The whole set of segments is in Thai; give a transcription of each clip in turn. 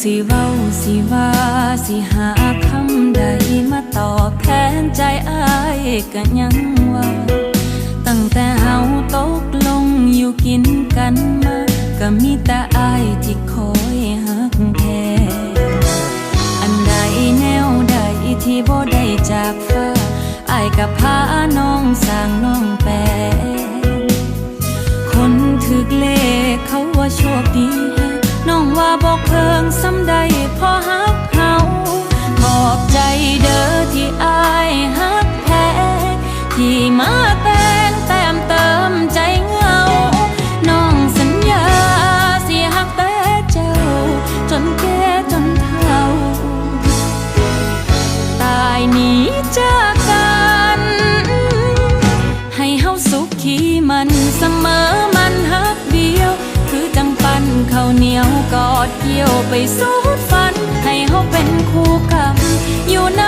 สิเว้าสิว่าสิหาคำใดมาตอบแทนใจอายก็ยังว่า ตั้งแต่เฮาตกลงอยู่กินกันมา ก็มีแต่ ข้าเหนียวกอดเกี่ยวไปสู้ฝัน ให้เขาเป็นคู่กรรมอยู่นะ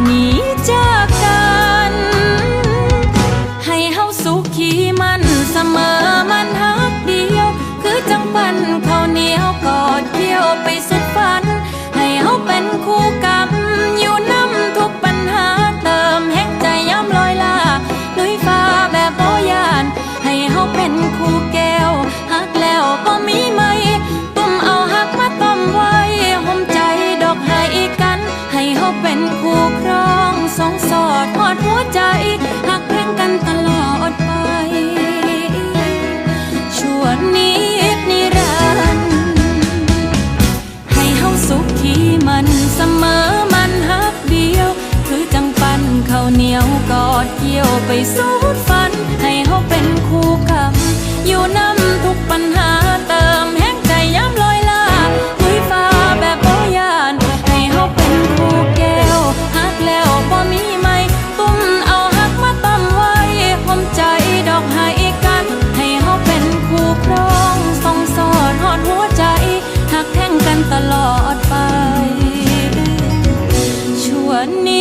にันเสมอมันฮักเดียว คือจังปันข้าวเหนียวกอดเกี่ยวไปสู้ฝันให money